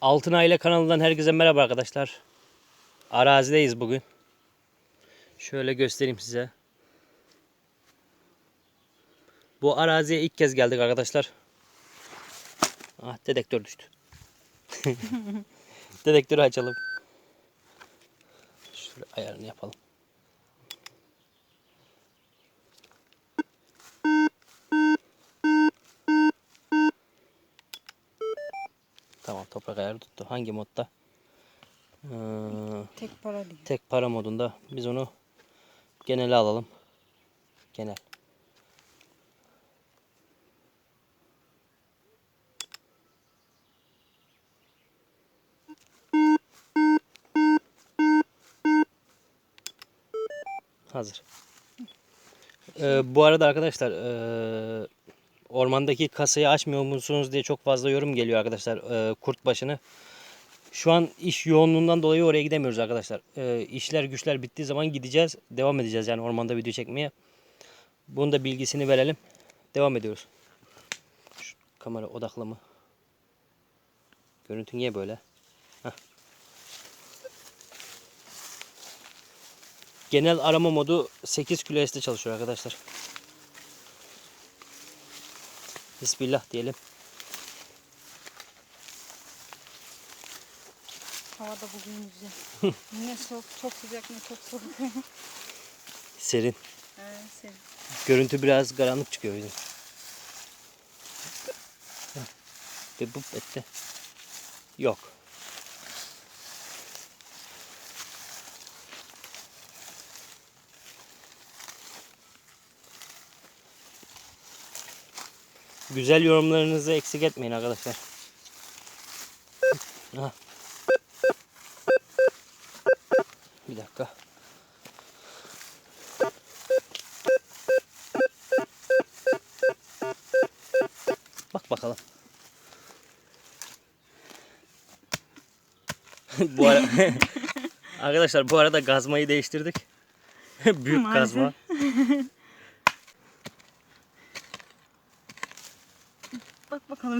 Altın Aile kanalından herkese merhaba arkadaşlar. Arazideyiz bugün. Şöyle göstereyim size. Bu araziye ilk kez geldik arkadaşlar. Ah dedektör düştü. Dedektörü açalım. Şöyle ayarını yapalım. Tamam toprak ayarı tuttu. Hangi modda? Ee, Tek para değil. tek para modunda. Biz onu genele alalım. Genel. Hazır. Ee, bu arada arkadaşlar ee, ormandaki kasayı açmıyor musunuz diye çok fazla yorum geliyor arkadaşlar ee, kurt başını. Şu an iş yoğunluğundan dolayı oraya gidemiyoruz arkadaşlar. Ee, işler güçler bittiği zaman gideceğiz. Devam edeceğiz yani ormanda video çekmeye. Bunun da bilgisini verelim. Devam ediyoruz. Şu kamera odaklı mı? Görüntü niye böyle? Heh. Genel arama modu 8 QoS'te çalışıyor arkadaşlar. Bismillah diyelim. Hava da bugün güzel. ne soğuk, çok sıcak ne çok soğuk. Serin. evet, sev. Görüntü biraz karanlık çıkıyor. Heh. Bir bup etti. Yok. Güzel yorumlarınızı eksik etmeyin arkadaşlar. Ha. Bir dakika. Bak bakalım. bu ara Arkadaşlar bu arada gazmayı değiştirdik. Büyük Maalesef. gazma.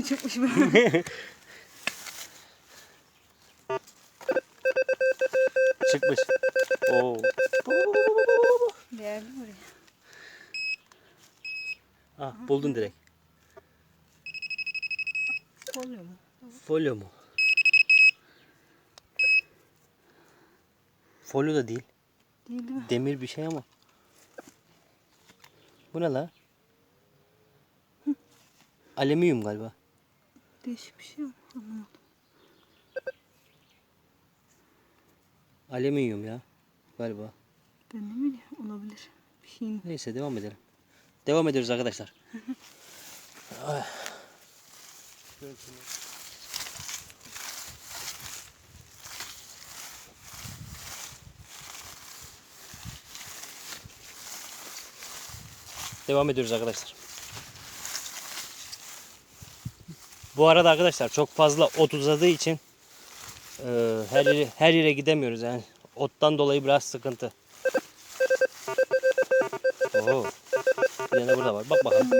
Bak bakalım çıkmış mı? Çıkmış. Oo. Değerli buraya. Ah, buldun direkt. Oluyor mu? Folyo mu? Folyo da. Değil değil mi? Demir bir şey ama. Bu ne la? Alüminyum galiba. Değişik bir şey ama anlamadım. Alüminyum ya. Galiba. Ben ne bileyim olabilir. Bir şeyin. Neyse devam edelim. Devam ediyoruz arkadaşlar. Ay. Devam ediyoruz arkadaşlar. Bu arada arkadaşlar çok fazla ot uzadığı için e, her yere, her yere gidemiyoruz yani. Ottan dolayı biraz sıkıntı. Oo. Bir tane burada var. Bak bakalım.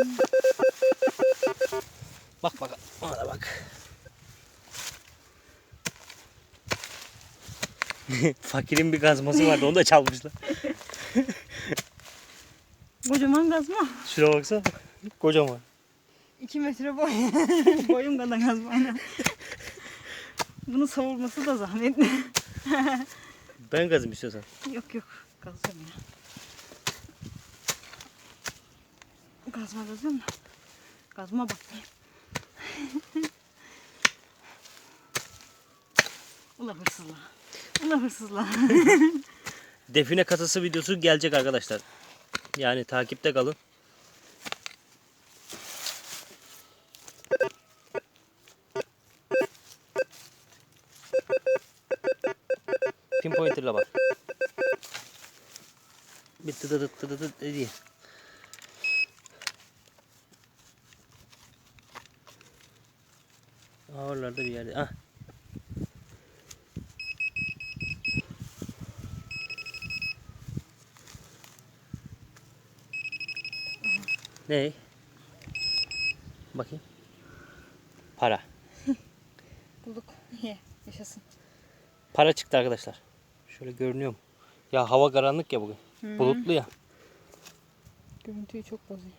Bak bakalım. Ona da bak. Fakirin bir kazması vardı. Onu da çalmışlar. Kocaman kazma. Şuna baksana. Kocaman. 2 metre boy. Boyum kadar kazma aynen. Bunu savurması da zahmet. Ben kazım istiyorsan. yok yok. Kazıyorum ya. Kazma kazıyorum da. Kazma bakmayayım. Ula hırsızlar. Ula hırsızlar. Define kasası videosu gelecek arkadaşlar. Yani takipte kalın. Pinpointer'la bak. Bir tıdı tıdı tıdı tıdı diye. Oralarda bir yerde. Ah. Ne? Bakayım. Para. Bulduk. Ye. Yaşasın. Para çıktı arkadaşlar. Şöyle görünüyor mu? Ya hava karanlık ya bugün. Hı. Bulutlu ya. Görüntüyü çok bozuyor.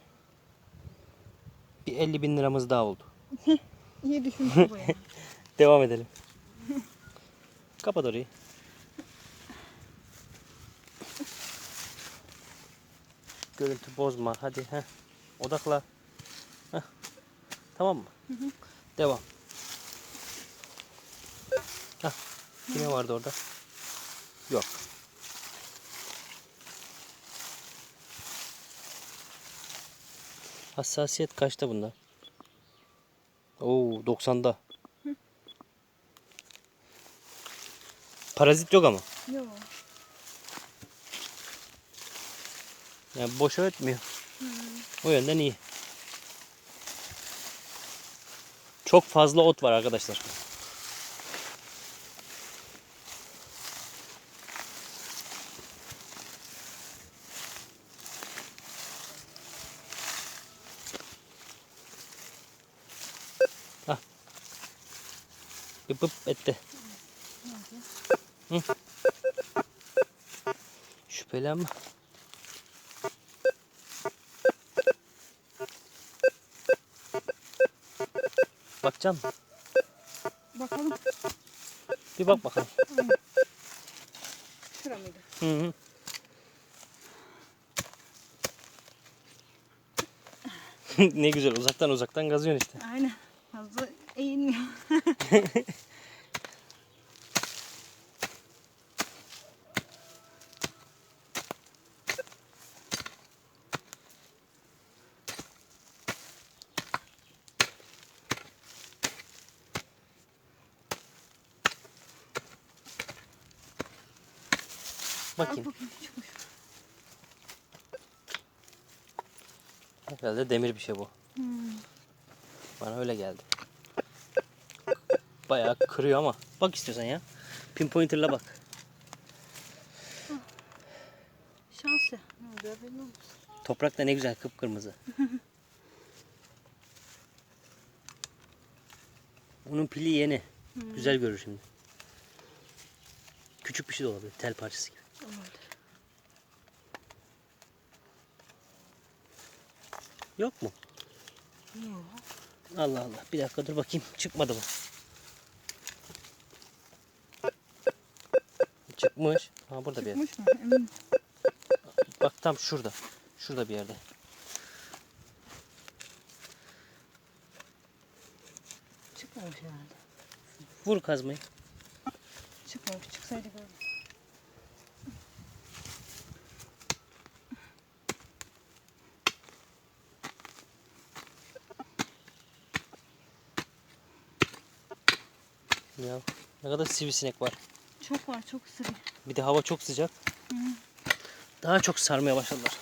Bir 50 bin liramız daha oldu. İyi düşünmüş bu ya. Devam edelim. Kapat orayı. Görüntü bozma. Hadi. Heh. Odakla. Heh. Tamam mı? Devam. Heh. Kime vardı orada? Yok. Hassasiyet kaçta bunda? Oo 90'da. Parazit yok ama. Yok. Yani boşa ötmüyor. O yönden iyi. Çok fazla ot var arkadaşlar. Bıp bıp etti. Hı. Şüphelenme. Bakacaksın mı? Bakalım. Bir bak bakalım. Şura mıydı? Hı hı. ne güzel uzaktan uzaktan gazıyorsun işte. Aynen. Bakayım. Herhalde demir bir şey bu. Hmm. Bana öyle geldi. Bayağı kırıyor ama. Bak istiyorsan ya. Pinpointer'la bak. Şans ya. Ne oldu. Toprak da ne güzel kıpkırmızı. Onun pili yeni. Güzel görür şimdi. Küçük bir şey de olabilir. Tel parçası gibi. Olabilir. Yok mu? Yok. Allah Allah. Bir dakika dur bakayım. Çıkmadı mı? Çıkmış. Ha burada bir yer. Çıkmış mı? Emin. Bak tam şurada. Şurada bir yerde. Çıkmamış herhalde. Vur kazmayı. Çıkmamış. Çıksaydı gördüm. Ya ne kadar sivrisinek var. Çok var. Çok ısırıyor. Bir de hava çok sıcak. Daha çok sarmaya başladılar.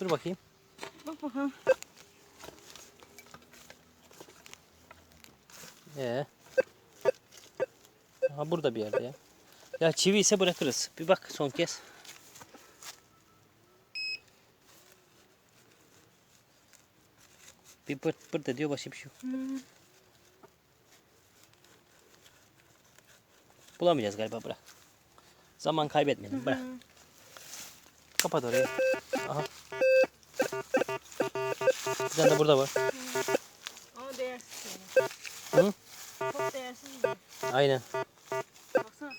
Dur bakayım. Bak bakalım. Ee. Ha burada bir yerde ya. Ya çivi ise bırakırız. Bir bak son kez. Bir pırt pırt ediyor başka bir şey yok. Hmm. Bulamayacağız galiba bırak. Zaman kaybetmeyelim bırak. Kapat orayı. Aha. Bir tane de burada var. Ama değersiz yani. Hı? Çok değersiz yani. Aynen. Baksana.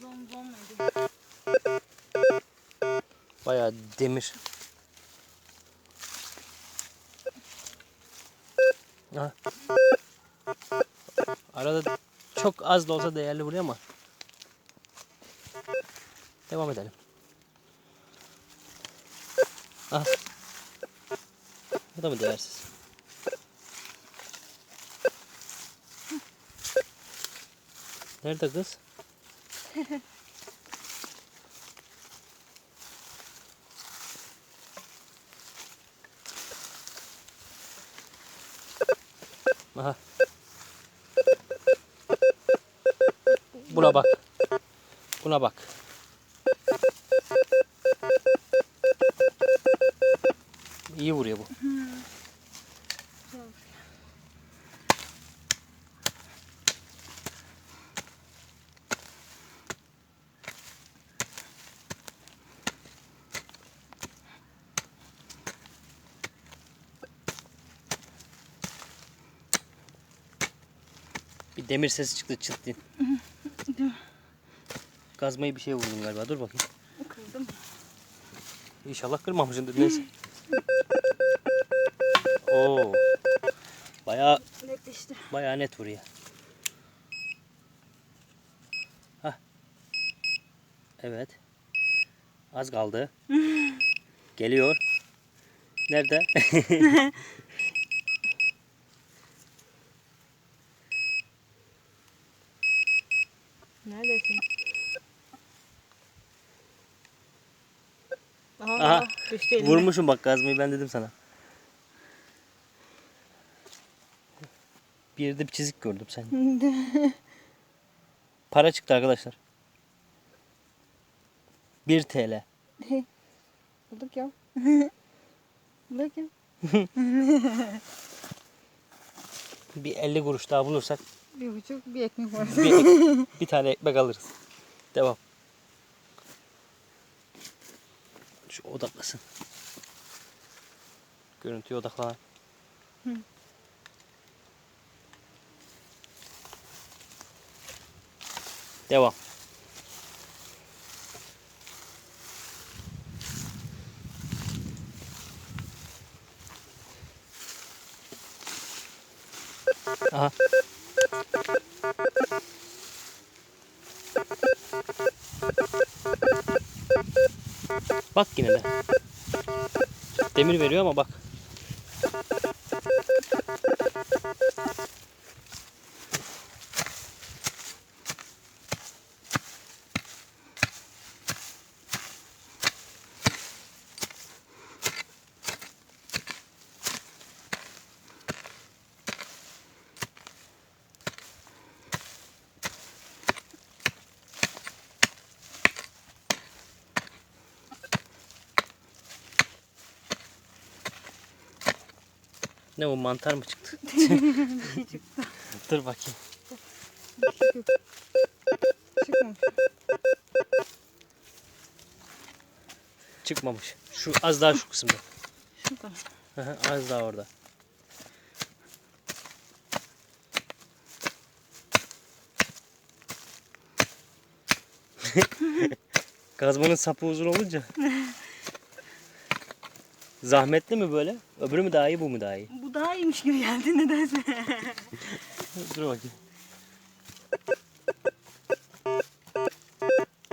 Zon zon muydu? Bayağı demir. Ha. Arada çok az da olsa değerli buraya ama. Devam edelim. Aha. Bu da mı değersiz? Nerede kız? Aha. Buna bak. Buna bak. İyi vuruyor bu. Bir demir sesi çıktı çıt Kazmayı bir şeye vurdum galiba. Dur bakayım. Kırdım. İnşallah kırmamışımdır. Neyse. Oo. Bayağı Netleşti. bayağı net vuruyor. Hah. Evet. Az kaldı. Geliyor. Nerede? Neredesin? Aha, Aha, aha düştü elime. Vurmuşum bak kazmayı ben dedim sana. Bir yerde bir çizik gördüm sen. Para çıktı arkadaşlar. 1 TL. Bulduk ya. Bulduk ya. Bir 50 kuruş daha bulursak Bir buçuk bir ekmek var. bir, bir tane ekmek alırız. Devam. Şu odaklasın. Görüntüye odaklan. Devam. Aha. Bak yine de. Demir veriyor ama bak. Ne o mantar mı çıktı? Dur bakayım. Çıkmamış. Çıkmamış. Şu az daha şu kısımda. Şurada. Az daha orada. Kazmanın sapı uzun olunca. Zahmetli mi böyle? Öbürü mü daha iyi bu mu daha iyi? İyiymiş gibi geldi nedense. Dur bakayım.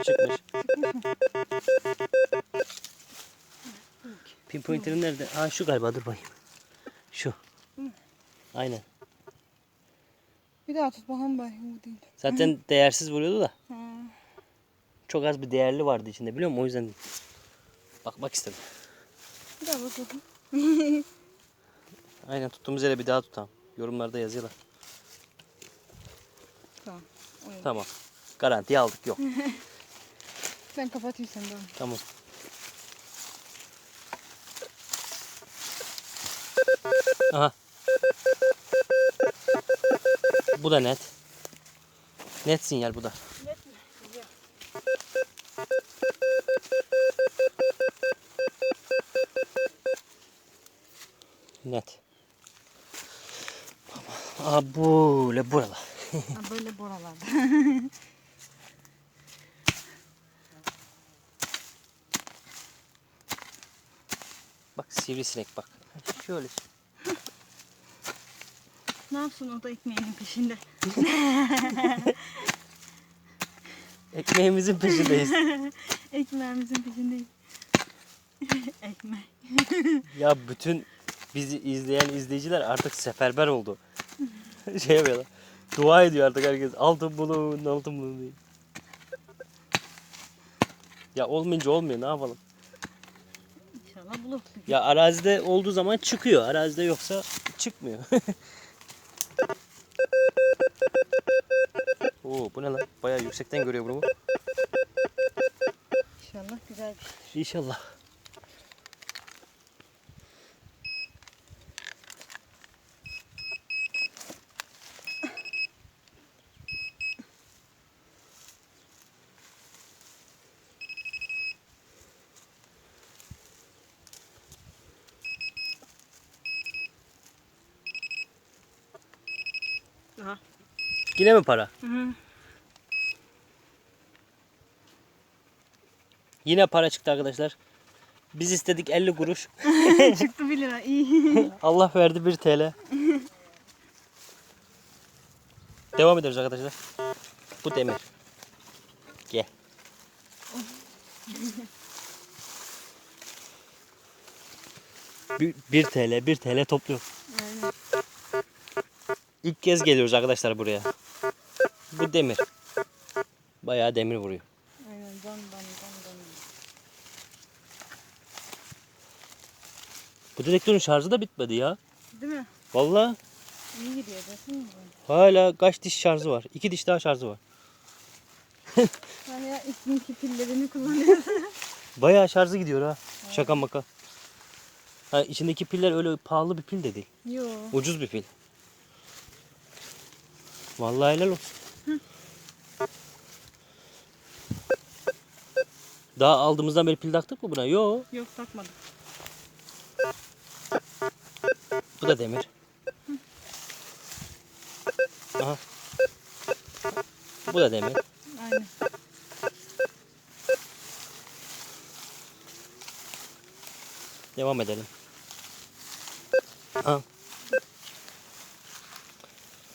Çıkmış. Pinpointer'ın nerede? Aa şu galiba dur bakayım. Şu. Aynen. bir daha tut bakalım bari bu değil. Zaten değersiz vuruyordu da. Ha. Çok az bir değerli vardı içinde biliyor musun? O yüzden bakmak istedim. Bir daha bakalım. Aynen tuttuğumuz yere bir daha tutalım. Yorumlarda yazıyorlar. Tamam. Oyun. Tamam. Garanti aldık yok. Ben kapatayım sen de. tamam. Aha. Bu da net. Net sinyal bu da. Net mi? Güzel. Net. Aa böyle buralar. Ha, böyle boralarda. Bak sivrisinek bak. Şöyle. ne yapsın o da ekmeğinin peşinde. Ekmeğimizin peşindeyiz. Ekmeğimizin peşindeyiz. Ekmek. Ya bütün bizi izleyen izleyiciler artık seferber oldu. şey yapıyorlar. Dua ediyor artık herkes. Altın bulun, altın bulun diye. Ya olmayınca olmuyor ne yapalım. İnşallah bulur. Ya arazide olduğu zaman çıkıyor. Arazide yoksa çıkmıyor. Oo bu ne lan? Bayağı yüksekten görüyor bunu. İnşallah güzel bir şey. İnşallah. Yine mi para? Hı hı. Yine para çıktı arkadaşlar. Biz istedik 50 kuruş. Çıktı 1 lira. İyi. Allah verdi 1 TL. Devam ediyoruz arkadaşlar. Bu demir. Gel. Bir, 1 TL, 1 TL topluyor. Aynen. İlk kez geliyoruz arkadaşlar buraya. Bu demir. Bayağı demir vuruyor. Aynen. Can dan dan dan. Bu direktörün şarjı da bitmedi ya. Değil mi? Vallahi İyi gidiyor desene. hala kaç diş şarjı var? İki diş daha şarjı var. Ben ya ilk pillerini kullanıyorum. Bayağı şarjı gidiyor ha. Şaka maka. Ha, içindeki piller öyle pahalı bir pil de değil. Yo. Ucuz bir pil. Vallahi helal olsun. Daha aldığımızdan beri pil taktık mı buna? Yo. Yok takmadım. Bu da demir. Aha. Bu da demir. Aynen. Devam edelim. Ha.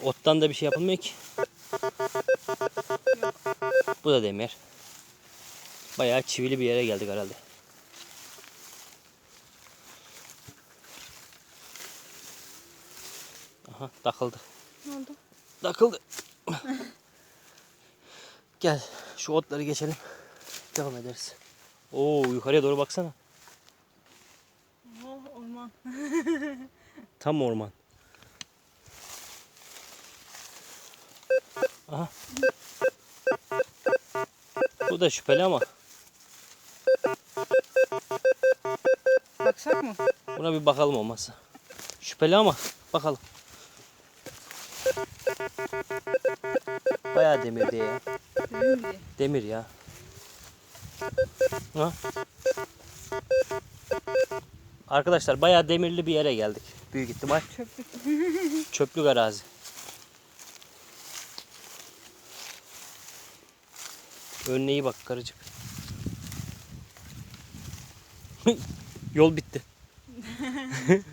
Ottan da bir şey yapılmıyor ki. Bu da demir. Bayağı çivili bir yere geldik herhalde. Aha takıldı. Ne oldu? Takıldı. Gel şu otları geçelim. Devam ederiz. Oo yukarıya doğru baksana. Oh, orman. Tam orman. Bu da şüpheli ama Baksak mı? buna bir bakalım olmazsa. Şüpheli ama bakalım. Bayağı demir diye ya. Diye. Demir ya. Ha? Arkadaşlar bayağı demirli bir yere geldik. Büyük ihtimal Çöplük. çöplük arazi. Önüne iyi bak karıcık. Yol bitti.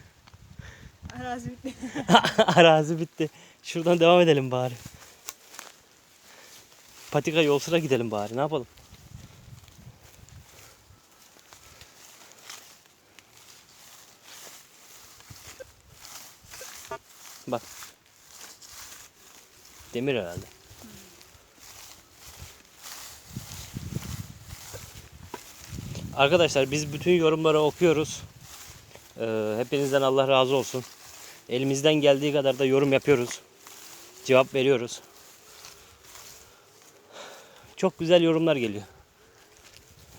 Arazi bitti. arazi bitti. Şuradan devam edelim bari. Patika yol sıra gidelim bari. Ne yapalım? Bak. Demir herhalde. Arkadaşlar biz bütün yorumları okuyoruz. Ee, hepinizden Allah razı olsun. Elimizden geldiği kadar da yorum yapıyoruz. Cevap veriyoruz. Çok güzel yorumlar geliyor.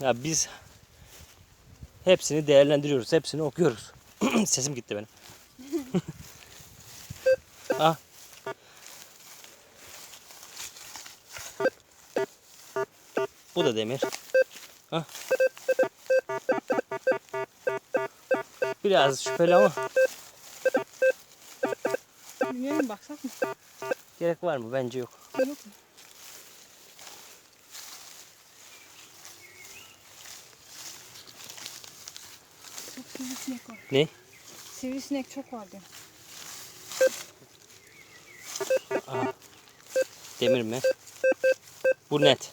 Ya biz hepsini değerlendiriyoruz. Hepsini okuyoruz. Sesim gitti benim. ah. Bu da demir. Ah. Biraz şüpheli ama Bilmiyorum baksak mı? gerek var mı? Bence yok. Yok mu? Çok sivrisinek var. Ne? Sivrisinek çok var diyor. Aha. Demir mi? Bu net.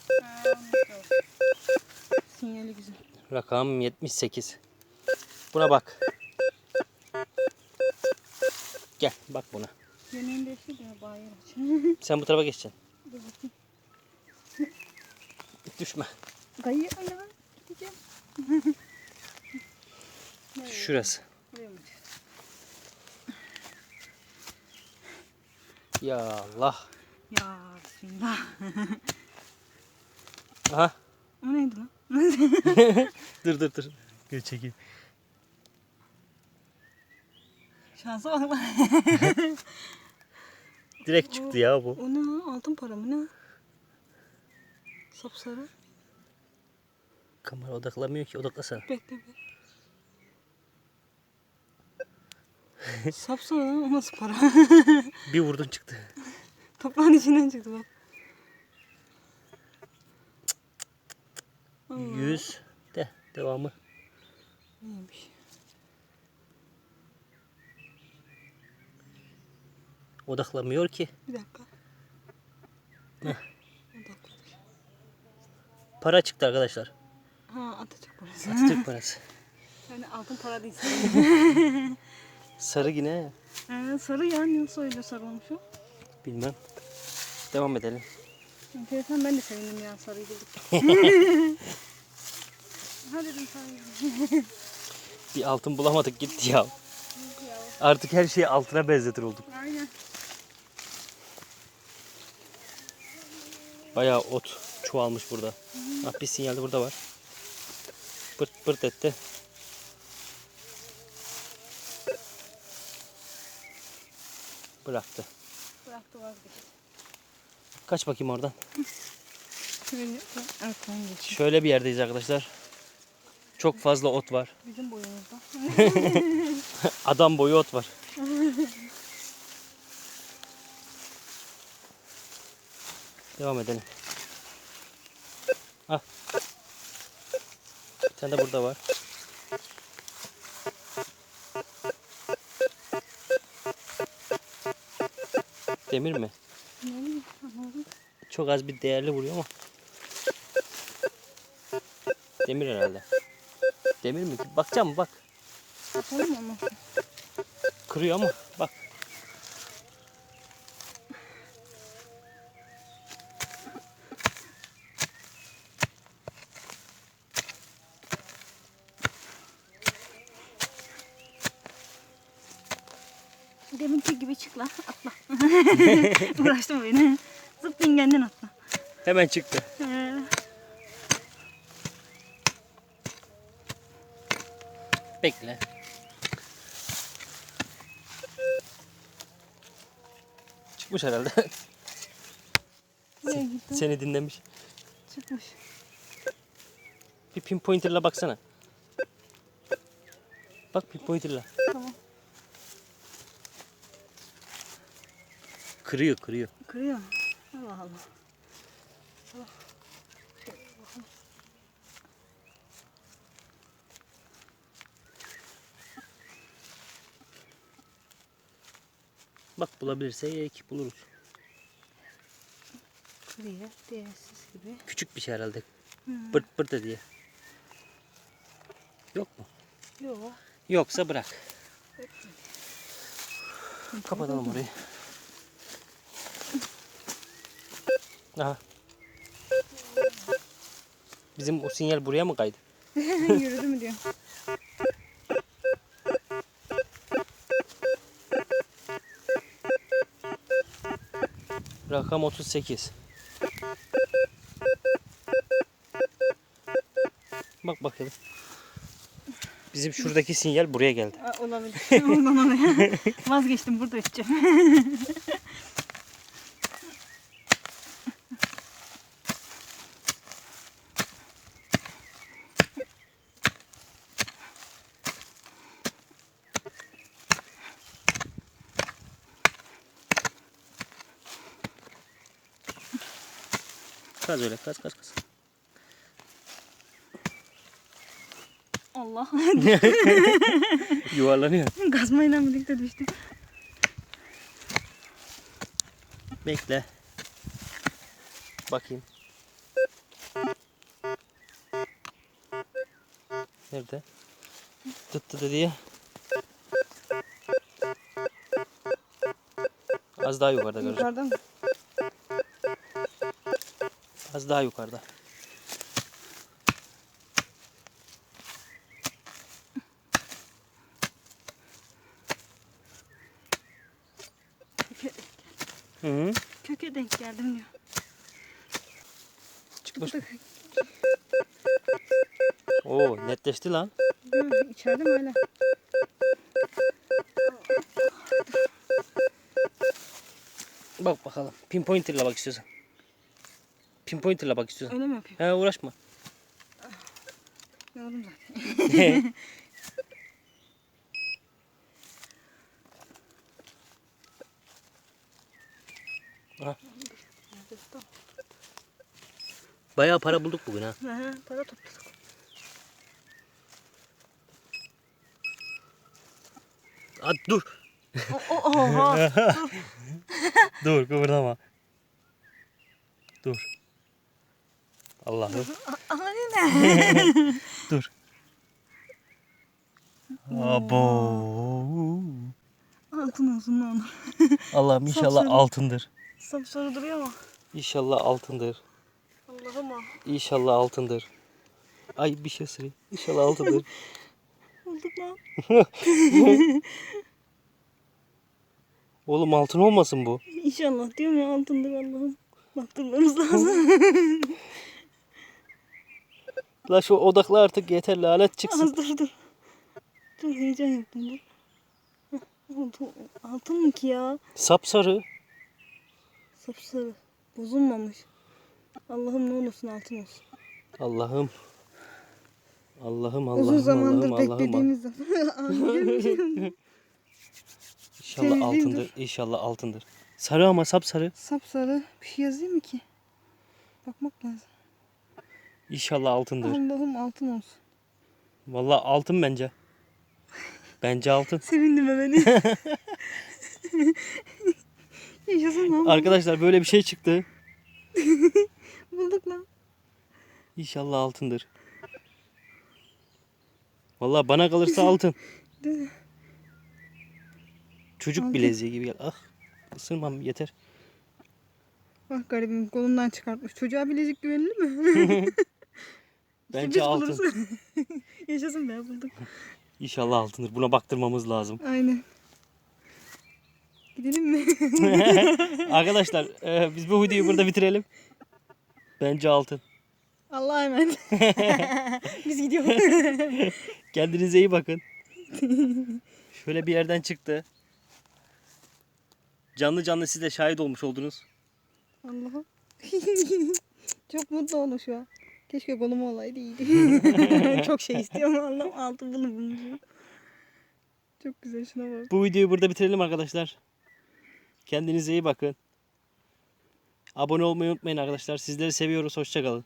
Sinyali güzel. Rakam 78. Buna bak. Gel bak buna. Değiştir de bayır aç. Sen bu tarafa geçeceksin. Dur bakayım. Düşme. Dayı ayağım. Gideceğim. Şurası. Ya Allah. Ya bismillah. Aha. O neydi lan? dur dur dur. Gel çekeyim. Şansa bak lan. Direkt çıktı ya bu. O ne lan? Altın para mı ne? Sapsarı. Kamera odaklamıyor ki odaklasana. Bekle bir. Sapsarı lan o nasıl para? Bir vurdun çıktı. Toprağın içinden çıktı bak. Allah, 100 de devamı. Neymiş? Odaklamıyor ki. Bir dakika. Heh. Bir. Para çıktı arkadaşlar. Ha Atatürk parası. Atatürk parası. Yani altın para değil. Sarı yine ee, sarı ya nasıl öyle sarı olmuş o? bilmem. Devam edelim. Enteresan ben de sevindim ya sarıyı bulduk. Hadi dedim sarıyı. Bir altın bulamadık gitti ya. Artık her şeyi altına benzetir olduk. Aynen. Bayağı ot çoğalmış burada. Ah, bir sinyal de burada var. Pırt pırt etti. Bıraktı. Bıraktı vazgeçti. Kaç bakayım oradan. Şöyle arkadan. Şöyle bir yerdeyiz arkadaşlar. Çok fazla ot var. Bizim boyumuzda. Adam boyu ot var. Devam edelim. Ah. Bir tane de burada var. Demir mi? Çok az bir değerli vuruyor ama. Demir herhalde. Demir mi? Bakacağım? Bak. Bakalım mı ama? Kırıyor ama bak. Deminki gibi çık lan atla. Uğraştım beni. Zıp dingenden atla. Hemen çıktı. Ee, Bekle. Çıkmış herhalde. nereye gitti? Seni dinlemiş. Çıkmış. Bir pinpointer'la baksana. Bak pinpointer'la. Tamam. Kırıyor kırıyor. Kırıyor mu? Allah Allah. Bak bulabilirse ki buluruz. Kırıyor. Değersiz gibi. Küçük bir şey herhalde. Hmm. Pırt pırt diye. Yok mu? Yok. Yoksa bırak. Kapatalım orayı. Aha. Bizim o sinyal buraya mı kaydı? Yürüdü mü diyor. Rakam 38. Bak bakalım. Bizim şuradaki sinyal buraya geldi. Olabilir. Oraya. Vazgeçtim burada içeceğim. Kaz öyle kaz kaz kaz. Allah. Yuvarlanıyor. Gazmayla birlikte düştü. Bekle. Bakayım. Nerede? Tıt tıt diye. Az daha yukarıda göreceğim. Yukarıda mı? Az daha yukarıda. Hı -hı. köke denk geldim diyor. Çıkmış mı? Oo netleşti lan. Değil mi? İçeride mi hala? Bak bakalım. Pinpointer'la bak istiyorsan. Pinpointer'la bak istiyorsan. Öyle mi yapıyor? He uğraşma. Yoruldum zaten. Bayağı para bulduk bugün ha. Hı hı, Para topladık. At dur. O, o, oha. Dur kıvırdama. Dur. Allah'ım. Ama ne? Dur. Abo. Altın olsun olur. Allah'ım inşallah Sapsarı. altındır. Sapsarı duruyor ama. İnşallah altındır. Allah'ım ah. İnşallah altındır. Ay bir şey ısırayım. İnşallah altındır. Bulduk lan. Oğlum altın olmasın bu. İnşallah diyorum ya altındır Allah'ım. Baktırmamız lazım. La şu odakla artık yeter lanet çıksın. Az dur dur. Dur heyecan yaptım dur. Altın, mı ki ya? Sapsarı. Sapsarı. Bozulmamış. Allah'ım ne olursun altın olsun. Allah'ım. Allah'ım Allah'ım Uzun zamandır Allah'ım beklediğimiz zaman. İnşallah Sevdiğim altındır. İnşallah altındır. Sarı ama sapsarı. Sapsarı. Bir şey yazayım mı ki? Bakmak lazım. İnşallah altındır. Allah'ım altın olsun. Vallahi altın bence. Bence altın. Sevindim beni. Yaşasın lan. Arkadaşlar böyle bir şey çıktı. Bulduk lan. İnşallah altındır. Vallahi bana kalırsa altın. Çocuk Altın. bileziği gibi gel. Ah. Isırmam yeter. Bak garibim kolundan çıkartmış. Çocuğa bilezik güvenilir mi? Bence Biz altın. buluruz. Yaşasın be bulduk. İnşallah altındır. Buna baktırmamız lazım. Aynen. Gidelim mi? Arkadaşlar e, biz bu videoyu burada bitirelim. Bence altın. Allah'a emanet. Biz gidiyoruz. Kendinize iyi bakın. Şöyle bir yerden çıktı. Canlı canlı siz de şahit olmuş oldunuz. Allah'ım. Çok mutlu oldum şu an. Keşke kolum olaydı iyiydi. Çok şey istiyorum Allah'ım. Altın bunu bulmuşum. Çok güzel şuna bak. Bu videoyu burada bitirelim arkadaşlar. Kendinize iyi bakın. Abone olmayı unutmayın arkadaşlar. Sizleri seviyoruz. Hoşçakalın.